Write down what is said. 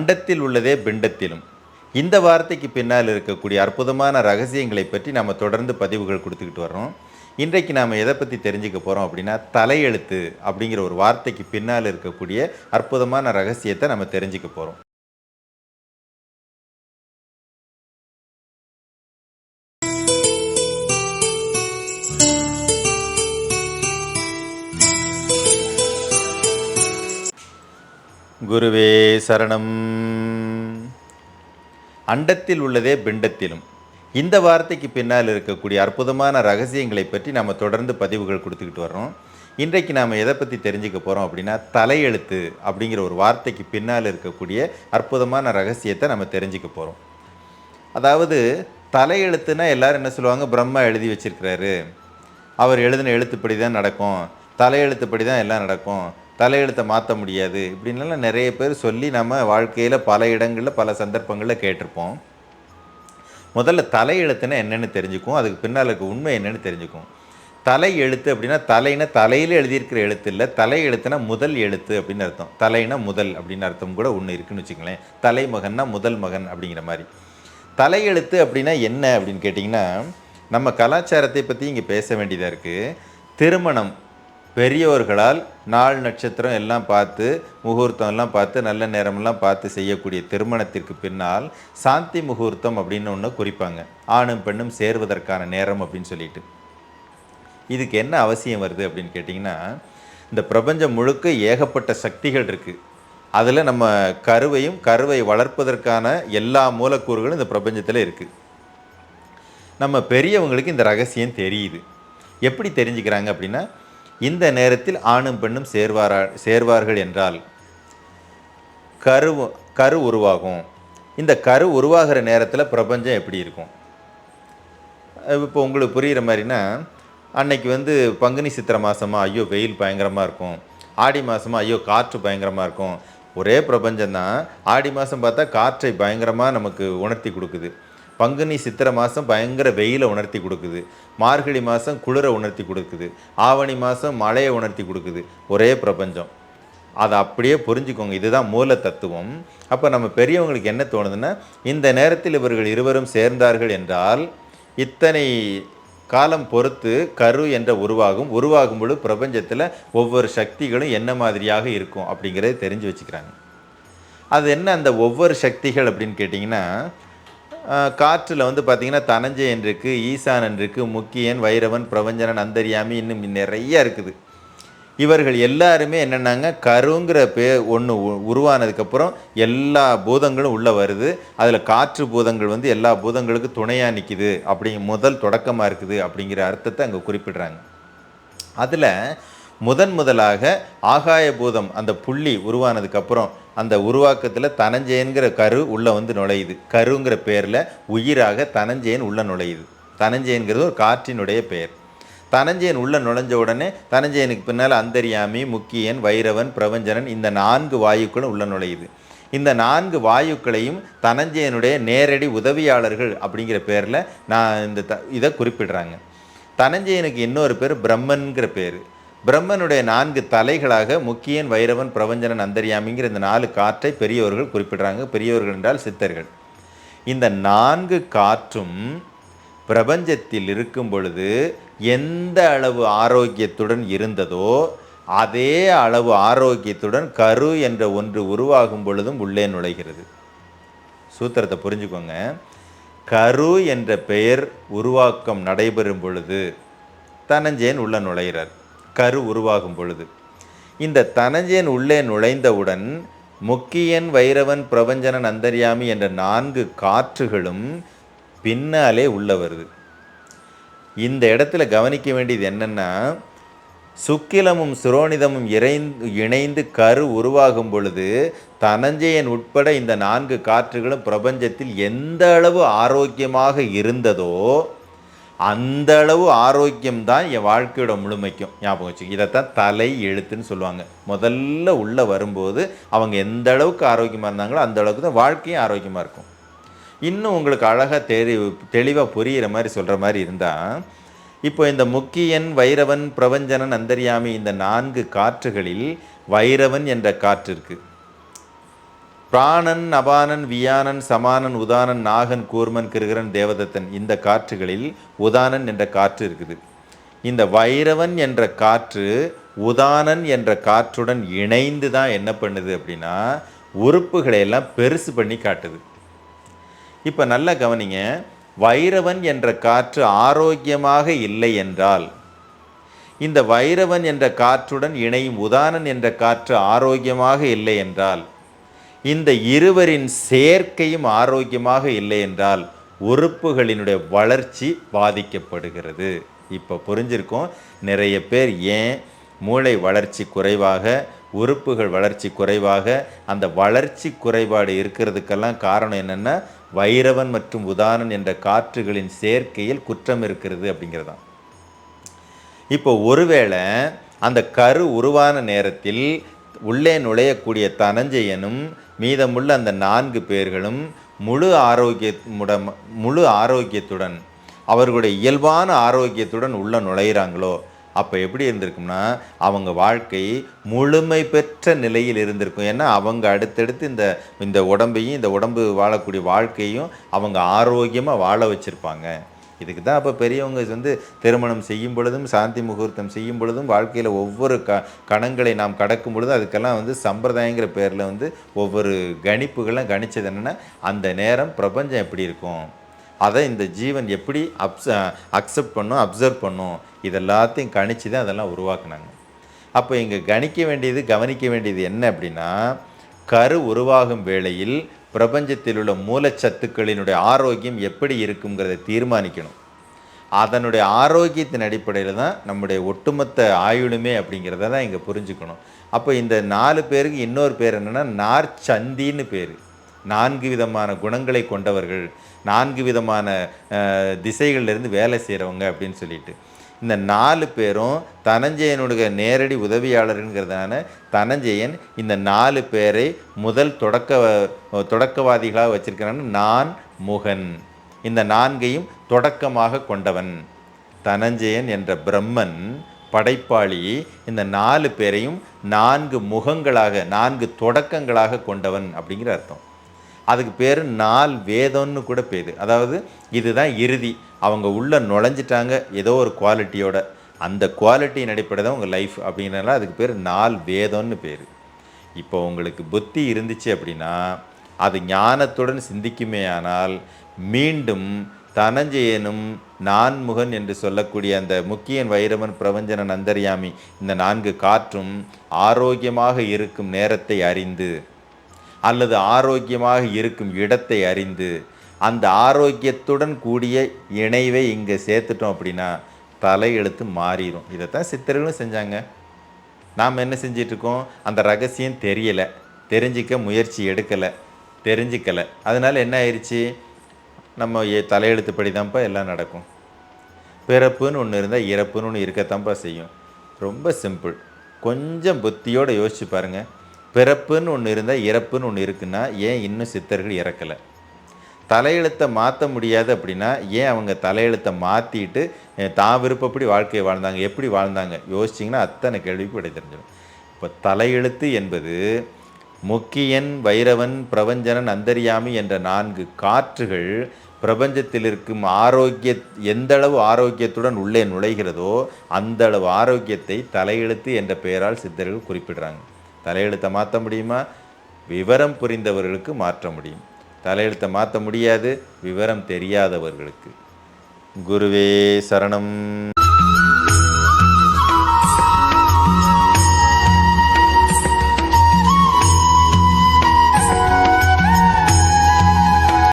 அண்டத்தில் உள்ளதே பிண்டத்திலும். இந்த வார்த்தைக்கு பின்னால் இருக்கக்கூடிய அற்புதமான ரகசியங்களை பற்றி நம்ம தொடர்ந்து பதிவுகள் கொடுத்துக்கிட்டு வர்றோம். இன்றைக்கு நாம் எதை பற்றி தெரிஞ்சுக்க போகிறோம் அப்படின்னா தலையெழுத்து அப்படிங்கிற ஒரு வார்த்தைக்கு பின்னால் இருக்கக்கூடிய அற்புதமான ரகசியத்தை நம்ம தெரிஞ்சுக்க போகிறோம் குருவே சரணம். அண்டத்தில் உள்ளதே பிண்டத்திலும். இந்த வார்த்தைக்கு பின்னால் இருக்கக்கூடிய அற்புதமான ரகசியங்களை பற்றி நம்ம தொடர்ந்து பதிவுகள் கொடுத்துக்கிட்டு வர்றோம். இன்றைக்கு நாம் எதை பற்றி தெரிஞ்சுக்க போகிறோம் அப்படின்னா தலையெழுத்து அப்படிங்கிற ஒரு வார்த்தைக்கு பின்னால் இருக்கக்கூடிய அற்புதமான ரகசியத்தை நம்ம தெரிஞ்சுக்க போகிறோம் அதாவது தலையெழுத்துனா எல்லோரும் என்ன சொல்லுவாங்க? பிரம்மா எழுதி வச்சிருக்கிறாரு. அவர் எழுதின எழுத்துப்படி தான் நடக்கும். தலையெழுத்துப்படி தான் எல்லாம் நடக்கும். தலையெழுத்தை மாற்ற முடியாது இப்படின்லாம் நிறைய பேர் சொல்லி நம்ம வாழ்க்கையில் பல இடங்களில் பல சந்தர்ப்பங்களில் கேட்டிருப்போம். முதல்ல தலையெழுத்துனா என்னென்னு தெரிஞ்சுக்கும் அதுக்கு பின்னால் இருக்க உண்மை என்னென்னு தெரிஞ்சுக்கும் தலை எழுத்து அப்படின்னா தலைனா தலையில் எழுதியிருக்கிற எழுத்து இல்லை தலை எழுத்துனா முதல் எழுத்து அப்படின்னு அர்த்தம். தலைனா முதல் அப்படின்னு அர்த்தம் கூட ஒன்று இருக்குன்னு வச்சுங்களேன் தலைமகன்னா முதல் மகன் அப்படிங்கிற மாதிரி. தலையெழுத்து அப்படின்னா என்ன அப்படின்னு கேட்டிங்கன்னா நம்ம கலாச்சாரத்தை பற்றி இங்கே பேச வேண்டியதாக இருக்குது திருமணம் பெரியோர்களால் நாள் நட்சத்திரம் எல்லாம் பார்த்து முகூர்த்தம் எல்லாம் பார்த்து நல்ல நேரமெல்லாம் பார்த்து செய்யக்கூடிய திருமணத்திற்கு பின்னால் சாந்தி முகூர்த்தம் அப்படின்னு ஒன்று குறிப்பாங்க. ஆணும் பெண்ணும் சேர்வதற்கான நேரம் அப்படின்னு சொல்லிட்டு. இதுக்கு என்ன அவசியம் வருது அப்படின்னு கேட்டிங்கன்னா இந்த பிரபஞ்சம் முழுக்க ஏகப்பட்ட சக்திகள் இருக்குது அதில் நம்ம கருவையும் கருவை வளர்ப்பதற்கான எல்லா மூலக்கூறுகளும் இந்த பிரபஞ்சத்தில் இருக்குது நம்ம பெரியவங்களுக்கு இந்த ரகசியம் தெரியுது. எப்படி தெரிஞ்சுக்கிறாங்க அப்படின்னா இந்த நேரத்தில் ஆணும் பெண்ணும் சேர்வாரா சேர்வார்கள் என்றால் கரு கரு உருவாகும். இந்த கரு உருவாகிற நேரத்தில் பிரபஞ்சம் எப்படி இருக்கும்? இப்போ உங்களுக்கு புரிகிற மாதிரினா அன்னைக்கு வந்து பங்குனி சித்திரை மாதமா ஐயோ வெயில் பயங்கரமாக இருக்கும். ஆடி மாதமா ஐயோ காற்று பயங்கரமாக இருக்கும். ஒரே பிரபஞ்சம்தான். ஆடி மாதம் பார்த்தா காற்றை பயங்கரமாக நமக்கு உணர்த்தி கொடுக்குது. பங்குனி சித்திரை மாதம் பயங்கர வெயிலை உணர்த்தி கொடுக்குது. மார்கழி மாதம் குளிரை உணர்த்தி கொடுக்குது. ஆவணி மாதம் மழையை உணர்த்தி கொடுக்குது. ஒரே பிரபஞ்சம். அதை அப்படியே புரிஞ்சுக்கோங்க. இதுதான் மூல தத்துவம். அப்போ நம்ம பெரியவங்களுக்கு என்ன தோணுதுன்னா இந்த நேரத்தில் இவர்கள் இருவரும் சேர்ந்தார்கள் என்றால் இத்தனை காலம் பொறுத்து கரு என்ற உருவாகும். உருவாகும் பொழுது பிரபஞ்சத்தில் ஒவ்வொரு சக்திகளும் என்ன மாதிரியாக இருக்கும் அப்படிங்கிறத தெரிஞ்சு வச்சுக்கிறாங்க. அது என்ன அந்த ஒவ்வொரு சக்திகள் அப்படின்னு கேட்டிங்கன்னா காற்றில் வந்து பார்த்திங்கன்னா தனஞ்சயன் இருக்குது ஈசானன் இருக்குது முக்கியன் வைரவன் பிரபஞ்சனன் அந்தரியாமி இன்னும் நிறைய இருக்குது. இவர்கள் எல்லாருமே என்னென்னாங்க கருங்கிற பே ஒன்று உருவானதுக்கப்புறம் எல்லா பூதங்களும் உள்ளே வருது. அதில் காற்று பூதங்கள் வந்து எல்லா பூதங்களுக்கும் துணையாக நிற்கிது அப்படிங்க முதல் தொடக்கமாக இருக்குது அப்படிங்கிற அர்த்தத்தை அங்கே குறிப்பிடுறாங்க. அதில் முதன் முதலாக ஆகாய பூதம் அந்த புள்ளி உருவானதுக்கப்புறம் அந்த உருவாக்கத்தில் தனஞ்சயன்கிற கரு உள்ளே வந்து நுழையுது. கருங்கிற பேரில் உயிராக தனஞ்சயன் உள்ளே நுழையுது. தனஞ்சயன்கிறது ஒரு காற்றினுடைய பெயர். தனஞ்சயன் உள்ளே நுழைஞ்ச உடனே தனஞ்சயனுக்கு பின்னால் அந்தரியாமி முக்கியன் வைரவன் பிரபஞ்சனன் இந்த நான்கு வாயுக்களும் உள்ள நுழையுது. இந்த நான்கு வாயுக்களையும் தனஞ்சயனுடைய நேரடி உதவியாளர்கள் அப்படிங்கிற பேரில் நான் இந்த த இதை குறிப்பிடுறாங்க. தனஞ்சயனுக்கு இன்னொரு பேர் பிரம்மன்கிற பேர். பிரம்மனுடைய நான்கு தலைகளாக முக்கியன் வைரவன் பிரபஞ்சனன் அந்தரியாமிங்கிற இந்த நாலு காற்றை பெரியவர்கள் குறிப்பிடுறாங்க. பெரியவர்கள் என்றால் சித்தர்கள். இந்த நான்கு காற்றும் பிரபஞ்சத்தில் இருக்கும் பொழுது எந்த அளவு ஆரோக்கியத்துடன் இருந்ததோ அதே அளவு ஆரோக்கியத்துடன் கரு என்ற ஒன்று உருவாகும் பொழுதும் உள்ளே நுழைகிறது. சூத்திரத்தை புரிஞ்சுக்கோங்க. கரு என்ற பெயர் உருவாக்கம் நடைபெறும் பொழுது தனஞ்சேன் உள்ள நுழைகிறார். கரு உருவாகும் பொழுது. இந்த தனஞ்சயன் உள்ளே நுழைந்தவுடன் முக்கியன் வைரவன் பிரபஞ்சனன் அந்தர்யாமி என்ற நான்கு காற்றுகளும் பின்னாலே உள்ள வருது. இந்த இடத்துல கவனிக்க வேண்டியது என்னென்னா சுக்கிலமும் சுரோனிதமும் இறைந்து இணைந்து கரு உருவாகும் பொழுது தனஞ்சயன் உட்பட இந்த நான்கு காற்றுகளும் பிரபஞ்சத்தில் எந்த அளவு ஆரோக்கியமாக இருந்ததோ அந்த அளவு ஆரோக்கியம் தான் என் வாழ்க்கையோட முழுமைக்கும். ஞாபகம் வச்சு இதைத்தான் தலை எழுத்துன்னு சொல்லுவாங்க. முதல்ல உள்ளே வரும்போது அவங்க எந்த அளவுக்கு ஆரோக்கியமாக இருந்தாங்களோ அந்த அளவுக்கு தான் வாழ்க்கையும் ஆரோக்கியமாக இருக்கும். இன்னும் உங்களுக்கு அழகாக தெரி தெளிவாக புரிகிற மாதிரி சொல்கிற மாதிரி இருந்தால் இப்போ இந்த முக்கியன் வைரவன் பிரபஞ்சனன் அந்தரியாமி இந்த நான்கு காற்றுகளில் வைரவன் என்ற காற்று இருக்குது பிராணன் அபானன் வியானன் சமானன் உதானன் நாகன் கூர்மன் கிருகரன் தேவதத்தன் இந்த காற்றுகளில் உதானன் என்ற காற்று இருக்குது. இந்த வைரவன் என்ற காற்று உதானன் என்ற காற்றுடன் இணைந்து தான் என்ன பண்ணுது அப்படின்னா உறுப்புகளை எல்லாம் பெருசு பண்ணி காட்டுது. இப்போ நல்லா கவனிங்க வைரவன் என்ற காற்று ஆரோக்கியமாக இல்லை என்றால் இந்த வைரவன் என்ற காற்றுடன் இணையும் உதானன் என்ற காற்று ஆரோக்கியமாக இல்லை என்றால் இந்த இருவரின் சேர்க்கையும் ஆரோக்கியமாக இல்லை என்றால் உறுப்புகளினுடைய வளர்ச்சி பாதிக்கப்படுகிறது. இப்போ புரிஞ்சிருக்கோம். நிறைய பேர் ஏன் மூளை வளர்ச்சி குறைவாக உறுப்புகள் வளர்ச்சி குறைவாக அந்த வளர்ச்சி குறைபாடு இருக்கிறதுக்கெல்லாம் காரணம் என்னென்னா வைரவன் மற்றும் உதானன் என்ற காற்றுகளின் சேர்க்கையில் குற்றம் இருக்கிறது அப்படிங்கிறதான். இப்போ ஒருவேளை அந்த கரு உருவான நேரத்தில் உள்ளே நுழையக்கூடிய தனஞ்சயனும் மீதமுள்ள அந்த நான்கு பேர்களும் முழு ஆரோக்கியமுடன் முழு ஆரோக்கியத்துடன் அவர்களுடைய இயல்பான ஆரோக்கியத்துடன் உள்ளே நுழையிறாங்களோ அப்போ எப்படி இருந்திருக்கும்னா அவங்க வாழ்க்கை முழுமை பெற்ற நிலையில் இருந்திருக்கும். ஏன்னா அவங்க அடுத்தடுத்து இந்த இந்த உடம்பையும் இந்த உடம்பு வாழக்கூடிய வாழ்க்கையும் அவங்க ஆரோக்கியமாக வாழ வச்சுருப்பாங்க. இதுக்கு தான் அப்போ பெரியவங்க வந்து திருமணம் செய்யும் பொழுதும் சாந்தி முகூர்த்தம் செய்யும் பொழுதும் வாழ்க்கையில் ஒவ்வொரு க கணங்களை நாம் கடக்கும் பொழுதும் அதுக்கெல்லாம் வந்து சம்பிரதாயங்கிற பேரில் வந்து ஒவ்வொரு கணிப்புகள்லாம் கணிச்சது என்னென்னா அந்த நேரம் பிரபஞ்சம் எப்படி இருக்கும்? அதை இந்த ஜீவன் எப்படி அப்ச அக்செப்ட் பண்ணும் அப்சர்வ் பண்ணும்? இதெல்லாத்தையும் கணிச்சு தான் அதெல்லாம் உருவாக்குனாங்க. அப்போ இங்கே கணிக்க வேண்டியது கவனிக்க வேண்டியது என்ன அப்படின்னா கரு உருவாகும் வேளையில் பிரபஞ்சத்தில் உள்ள மூலச்சத்துக்களினுடைய ஆரோக்கியம் எப்படி இருக்குங்கிறத தீர்மானிக்கணும். அதனுடைய ஆரோக்கியத்தின் அடிப்படையில் தான் நம்முடைய ஒட்டுமொத்த ஆயுளுமே அப்படிங்கிறத தான் இங்கே புரிஞ்சுக்கணும். அப்போ இந்த நாலு பேருக்கு இன்னொரு பேர் என்னென்னா நார்ச்சந்தின்னு பேர். நான்கு விதமான குணங்களை கொண்டவர்கள் நான்கு விதமான திசைகளிலிருந்து வேலை செய்கிறவங்க அப்படின்னு சொல்லிட்டு. இந்த நாலு பேரும் தனஞ்சயனுடைய நேரடி உதவியாளருங்கிறதான தனஞ்சயன் இந்த நாலு பேரை முதல் தொடக்க தொடக்கவாதிகளாக வச்சிருக்கிறான் நான் முகன். இந்த நான்கையும் தொடக்கமாக கொண்டவன். தனஞ்சயன் என்ற பிரம்மன் படைப்பாளி இந்த நாலு பேரையும் நான்கு முகங்களாக நான்கு தொடக்கங்களாக கொண்டவன் அப்படிங்கிற அர்த்தம். அதுக்கு பேர் நாலு வேதம்னு கூட பேர். அதாவது இதுதான் இறுதி. அவங்க உள்ளே நுழைஞ்சிட்டாங்க ஏதோ ஒரு குவாலிட்டியோட. அந்த குவாலிட்டியின் அடிப்படை தான் உங்கள் லைஃப் அப்படின்னால அதுக்கு பேர் நால் வேதம்னு பேர். இப்போ உங்களுக்கு புத்தி இருந்துச்சு அப்படின்னா அது ஞானத்துடன் சிந்திக்குமே ஆனால் மீண்டும் தனஞ்சயனும் நான்முகன் என்று சொல்லக்கூடிய அந்த முக்கியன் வைரவன் பிரபஞ்சன நந்தரியாமி இந்த நான்கு காற்றும் ஆரோக்கியமாக இருக்கும் நேரத்தை அறிந்து அல்லது ஆரோக்கியமாக இருக்கும் இடத்தை அறிந்து அந்த ஆரோக்கியத்துடன் கூடிய இணைவை இங்கே சேர்த்துட்டோம் அப்படின்னா தலையெழுத்து மாறிடும். இதைத்தான் சித்தர்களும் செஞ்சாங்க. நாம் என்ன செஞ்சிட்ருக்கோம்? அந்த ரகசியம் தெரியலை. தெரிஞ்சிக்க முயற்சி எடுக்கலை. தெரிஞ்சிக்கலை. அதனால் என்ன ஆயிடுச்சு நம்ம தலையெழுத்துப்படி தான்ப்பா எல்லாம் நடக்கும். பிறப்புன்னு ஒன்று இருந்தால் இறப்புன்னு ஒன்று இருக்கத்தான்ப்பா செய்யும். ரொம்ப சிம்பிள். கொஞ்சம் புத்தியோடு யோசிச்சு பாருங்கள் பிறப்புன்னு ஒன்று இருந்தால் இறப்புன்னு ஒன்று இருக்குன்னா ஏன் இன்னும் சித்தர்கள் இறக்கலை? தலையெழுத்தை மாற்ற முடியாது அப்படின்னா ஏன் அவங்க தலையெழுத்தை மாற்றிட்டு தான் விருப்பப்படி வாழ்க்கையை வாழ்ந்தாங்க எப்படி வாழ்ந்தாங்க? யோசிச்சிங்கன்னா அத்தனை கேள்விக்கு விடை தெரிஞ்சிடும். இப்போ தலையெழுத்து என்பது முக்கியன் வைரவன் பிரபஞ்சனன் அந்தரியாமி என்ற நான்கு காற்றுகள் பிரபஞ்சத்தில் இருக்கும் ஆரோக்கிய எந்த அளவு ஆரோக்கியத்துடன் உள்ளே நுழைகிறதோ அந்தளவு ஆரோக்கியத்தை தலையெழுத்து என்ற பெயரால் சித்தர்கள் குறிப்பிடுறாங்க. தலையெழுத்தை மாற்ற முடியுமா? விவரம் புரிந்தவர்களுக்கு மாற்ற முடியும். தலையெழுத்தை மாற்ற முடியாது விவரம் தெரியாதவர்களுக்கு. குருவே சரணம்.